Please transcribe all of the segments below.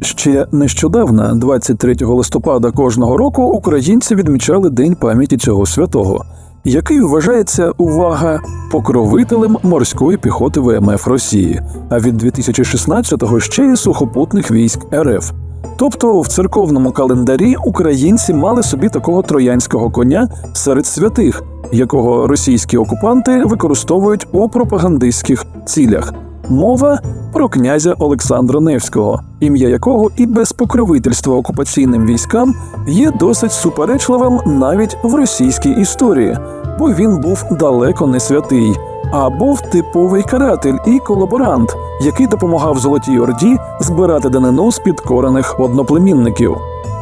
Ще нещодавно, 23 листопада кожного року, українці відмічали День пам'яті цього святого, який вважається увага покровителем морської піхоти ВМФ Росії, а від 2016-го ще й сухопутних військ РФ. Тобто в церковному календарі українці мали собі такого троянського коня серед святих, якого російські окупанти використовують у пропагандистських цілях. Мова про князя Олександра Невського, ім'я якого і без покровительства окупаційним військам є досить суперечливим навіть в російській історії, бо він був далеко не святий, а був типовий каратель і колаборант, який допомагав Золотій Орді збирати данину з підкорених одноплемінників.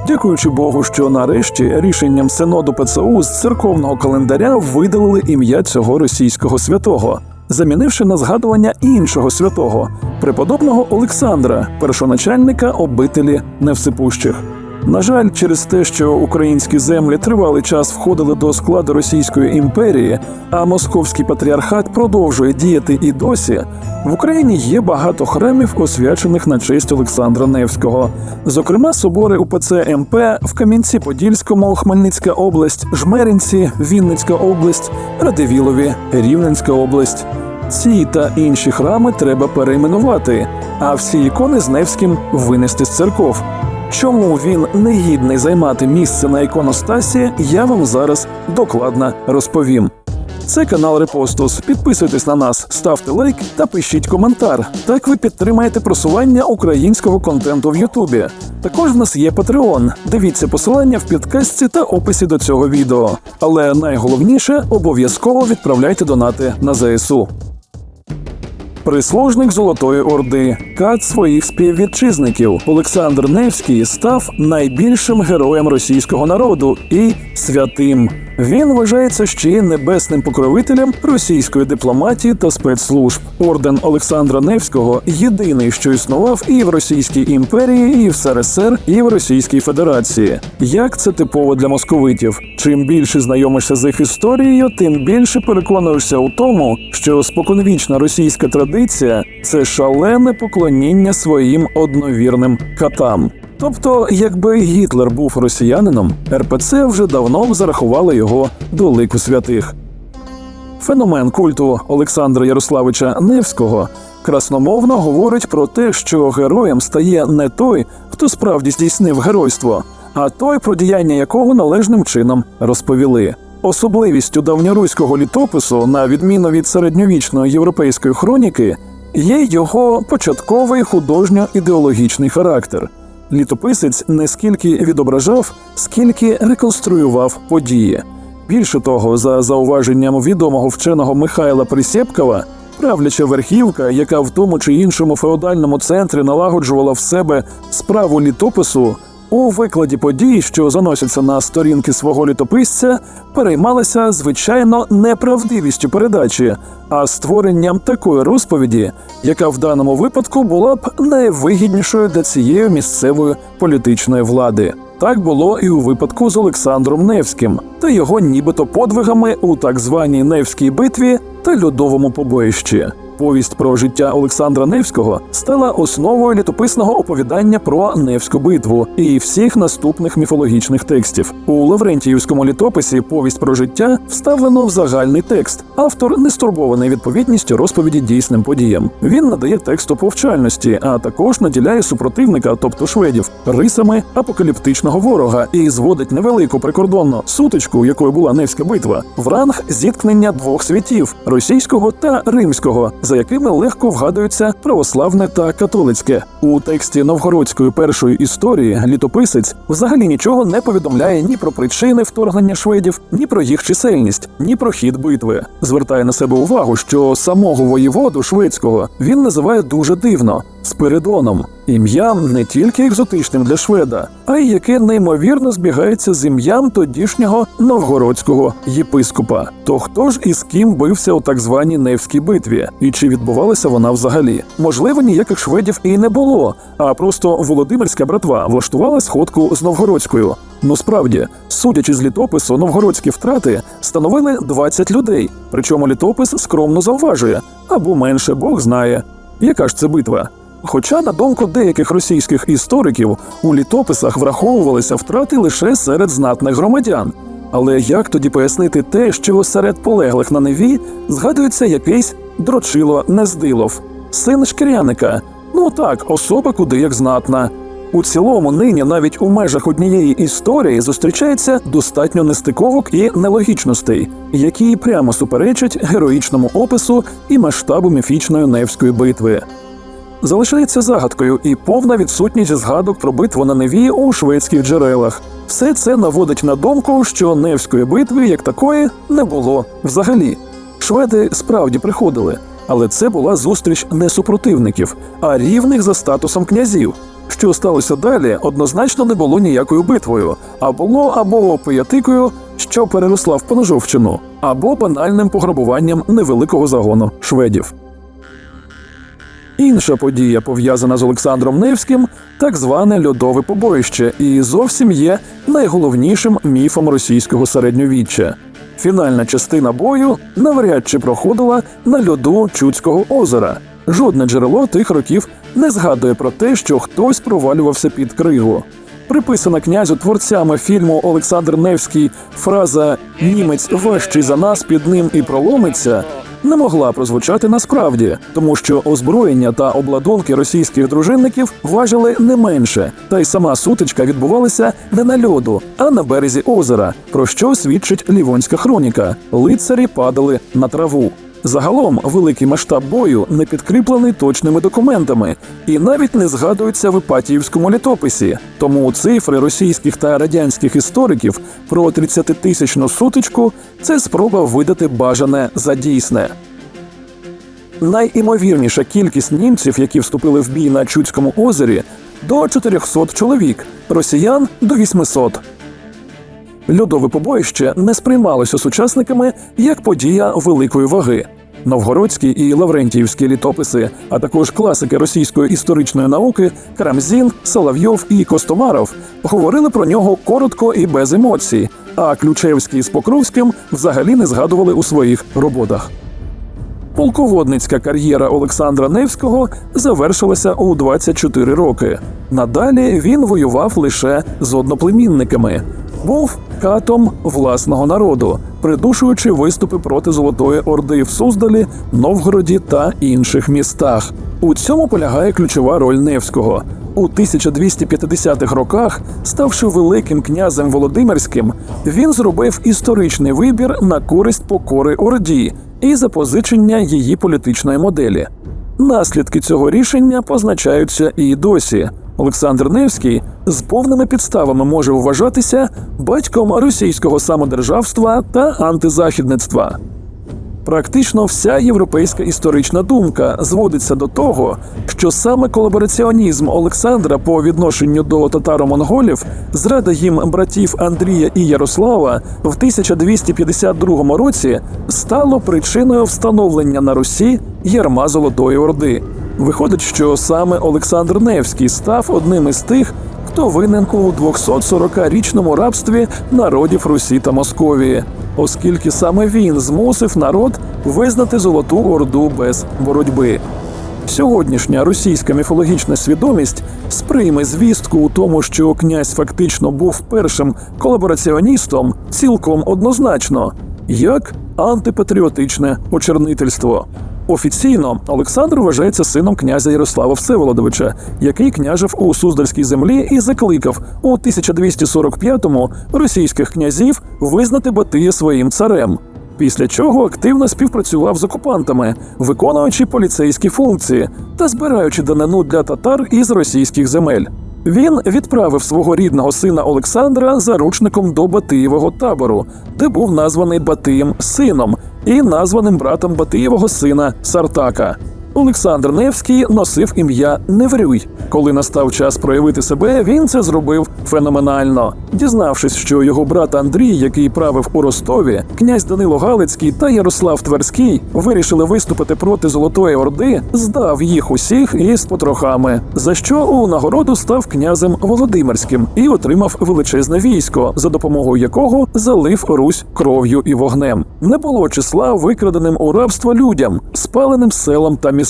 Дякуючи Богу, що нарешті рішенням синоду ПЦУ з церковного календаря видалили ім'я цього російського святого, замінивши на згадування іншого святого, преподобного Олександра, першоначальника обителі Невсипущих. На жаль, через те, що українські землі тривалий час входили до складу Російської імперії, а московський патріархат продовжує діяти і досі, в Україні є багато храмів, освячених на честь Олександра Невського. Зокрема, собори УПЦ МП в Кам'янці-Подільському, Хмельницька область, Жмеринці, Вінницька область, Радивілові, Рівненська область. Ці та інші храми треба перейменувати, а всі ікони з Невським винести з церков. Чому він не гідний займати місце на іконостасі, я вам зараз докладно розповім. Це канал Репостус. Підписуйтесь на нас, ставте лайк та пишіть коментар. Так ви підтримаєте просування українського контенту в Ютубі. Також в нас є Patreon. Дивіться посилання в підкастці та описі до цього відео. Але найголовніше обов'язково відправляйте донати на ЗСУ. Прислужник Золотої Орди, кат своїх співвітчизників Олександр Невський став найбільшим героєм російського народу і святим. Він вважається ще й небесним покровителем російської дипломатії та спецслужб. Орден Олександра Невського єдиний, що існував і в Російській імперії, і в СРСР, і в Російській Федерації. Як це типово для московитів? Чим більше знайомишся з їх історією, тим більше переконуєшся у тому, що споконвічна російська традиція це шалене поклоніння своїм одновірним катам. Тобто, якби Гітлер був росіянином, РПЦ вже давно б зарахували його до лику святих. Феномен культу Олександра Ярославича Невського красномовно говорить про те, що героєм стає не той, хто справді здійснив геройство, а той, про діяння якого належним чином розповіли. Особливістю давньоруського літопису, на відміну від середньовічної європейської хроніки, є його початковий художньо-ідеологічний характер. Літописець не скільки відображав, скільки реконструював події. Більше того, за зауваженням відомого вченого Михайла Присєпкова, правляча верхівка, яка в тому чи іншому феодальному центрі налагоджувала в себе справу літопису, у викладі подій, що заносяться на сторінки свого літописця, переймалася звичайно неправдивістю передачі, а створенням такої розповіді, яка в даному випадку була б найвигіднішою для цієї місцевої політичної влади. Так було і у випадку з Олександром Невським та його нібито подвигами у так званій Невській битві та льодовому побоїщі. Повість про життя Олександра Невського стала основою літописного оповідання про Невську битву і всіх наступних міфологічних текстів. У Лаврентіївському літописі повість про життя вставлено в загальний текст. Автор не стурбований відповідністю розповіді дійсним подіям. Він надає тексту повчальності, а також наділяє супротивника, тобто шведів, рисами апокаліптичного ворога і зводить невелику прикордонну сутичку, якою була Невська битва, в ранг зіткнення двох світів російського та римського за якими легко вгадуються православне та католицьке. У тексті новгородської першої історії літописець взагалі нічого не повідомляє ні про причини вторгнення шведів, ні про їх чисельність, ні про хід битви. Звертає на себе увагу, що самого воєводу шведського він називає дуже дивно Спиридоном. Ім'ям не тільки екзотичним для шведа, а й яке неймовірно збігається з ім'ям тодішнього новгородського єпископа. То хто ж із ким бився у так званій Невській битві, і чи відбувалася вона взагалі? Можливо, ніяких шведів і не було, а просто Володимирська братва влаштувала сходку з новгородською. Ну справді, судячи з літопису, новгородські втрати становили 20 людей. Причому літопис скромно зауважує або менше Бог знає. Яка ж це битва? Хоча, на думку деяких російських істориків, у літописах враховувалися втрати лише серед знатних громадян. Але як тоді пояснити те, що серед полеглих на неві згадується якийсь дрочило Нездилов, син шкіряника? Ну так, особа куди як знатна. У цілому, нині навіть у межах однієї історії зустрічається достатньо нестиковок і нелогічностей, які прямо суперечать героїчному опису і масштабу міфічної Невської битви. Залишається загадкою і повна відсутність згадок про битву на Неві у шведських джерелах. Все це наводить на думку, що Невської битви як такої не було взагалі. Шведи справді приходили, але це була зустріч не супротивників, а рівних за статусом князів. Що сталося далі, однозначно не було ніякою битвою, а було або поятикою, що переросла в поножовщину, або банальним пограбуванням невеликого загону шведів. Інша подія, пов'язана з Олександром Невським, так зване льодове побоїще, і зовсім є найголовнішим міфом російського середньовіччя. Фінальна частина бою навряд чи проходила на льоду Чудського озера. Жодне джерело тих років не згадує про те, що хтось провалювався під кригу. Приписана князю творцями фільму Олександр Невський фраза Німець важчий за нас під ним і проломиться не могла прозвучати насправді, тому що озброєння та обладунки російських дружинників важили не менше, та й сама сутичка відбувалася не на льоду, а на березі озера, про що свідчить лівонська хроніка. Лицарі падали на траву. Загалом великий масштаб бою не підкріплений точними документами і навіть не згадується в Іпатіївському літописі. Тому цифри російських та радянських істориків про 30-тисячну сутичку це спроба видати бажане за дійсне. Найімовірніша кількість німців, які вступили в бій на Чудському озері, до 400 чоловік, росіян до 800. Льодове побоїще не сприймалося сучасниками як подія великої ваги. Новгородські і Лаврентіївські літописи, а також класики російської історичної науки Карамзін, Соловйов і Костомаров говорили про нього коротко і без емоцій. А Ключевський з Покровським взагалі не згадували у своїх роботах. Полководницька кар'єра Олександра Невського завершилася у 24 роки. Надалі він воював лише з одноплемінниками, був катом власного народу, придушуючи виступи проти Золотої Орди в Суздалі, Новгороді та інших містах. У цьому полягає ключова роль Невського. У 1250-х роках, ставши великим князем Володимирським, він зробив історичний вибір на користь покори Орді і запозичення її політичної моделі. Наслідки цього рішення позначаються і досі. Олександр Невський з повними підставами може вважатися батьком російського самодержавства та антизахідництва. Практично вся європейська історична думка зводиться до того, що саме колабораціонізм Олександра по відношенню до татаро-монголів, зрада їм братів Андрія і Ярослава в 1252 році стало причиною встановлення на Русі ярма Золотої Орди. Виходить, що саме Олександр Невський став одним із тих, хто винен у 240-річному рабстві народів Русі та Московії, оскільки саме він змусив народ визнати Золоту Орду без боротьби. Сьогоднішня російська міфологічна свідомість сприйме звістку у тому, що князь фактично був першим колабораціоністом, цілком однозначно, як антипатріотичне очернительство. Офіційно Олександр вважається сином князя Ярослава Всеволодовича, який княжив у Суздальській землі і закликав у 1245-му російських князів визнати Батия своїм царем. Після чого активно співпрацював з окупантами, виконуючи поліцейські функції та збираючи данину для татар із російських земель. Він відправив свого рідного сина Олександра заручником до Батиєвого табору, де був названий Батиєм сином і названим братом Батиєвого сина Сартака. Олександр Невський носив ім'я Неврюй. Коли настав час проявити себе, він це зробив феноменально. Дізнавшись, що його брат Андрій, який правив у Ростові, князь Данило Галицький та Ярослав Тверський вирішили виступити проти Золотої Орди, здав їх усіх із потрохами, за що у нагороду став князем Володимирським і отримав величезне військо, за допомогою якого залив Русь кров'ю і вогнем. Не було числа викраденим у рабство людям, спаленим селам та містам.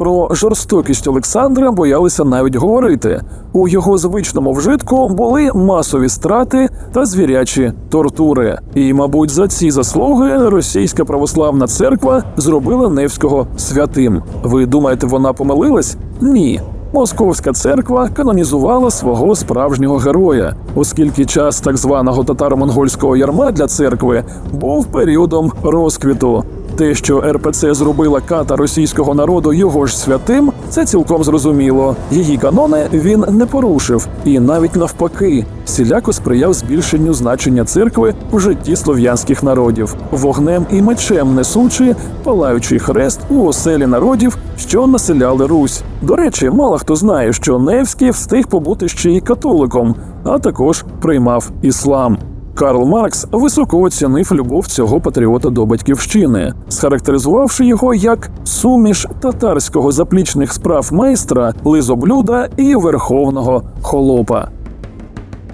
Про жорстокість Олександра боялися навіть говорити. У його звичному вжитку були масові страти та звірячі тортури. І, мабуть, за ці заслуги російська православна церква зробила Невського святим. Ви думаєте, вона помилилась? Ні. Московська церква канонізувала свого справжнього героя, оскільки час так званого татаро-монгольського ярма для церкви був періодом розквіту. Те, що РПЦ зробила ката російського народу його ж святим, це цілком зрозуміло. Її канони він не порушив, і навіть навпаки, всіляко сприяв збільшенню значення церкви в житті слов'янських народів, вогнем і мечем несучи палаючий хрест у оселі народів, що населяли Русь. До речі, мало хто знає, що Невський встиг побути ще й католиком, а також приймав іслам. Карл Маркс високо оцінив любов цього патріота до батьківщини, схарактеризувавши його як суміш татарського заплічних справ майстра, лизоблюда і верховного холопа.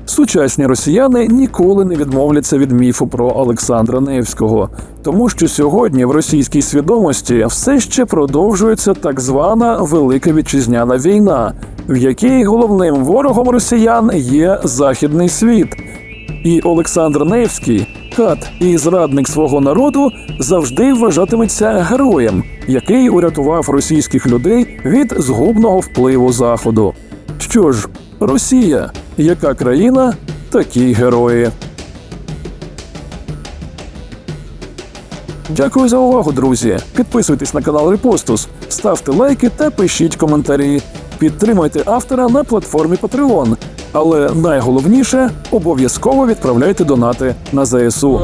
Сучасні росіяни ніколи не відмовляться від міфу про Олександра Невського, тому що сьогодні в російській свідомості все ще продовжується так звана Велика Вітчизняна війна, в якій головним ворогом росіян є західний світ. І Олександр Невський, кат і зрадник свого народу, завжди вважатиметься героєм, який урятував російських людей від згубного впливу заходу. Що ж, Росія, яка країна, такі герої. Дякую за увагу, друзі. Підписуйтесь на канал Репостус, ставте лайки та пишіть коментарі. Підтримуйте автора на платформі Patreon. Але найголовніше обов'язково відправляйте донати на ЗСУ.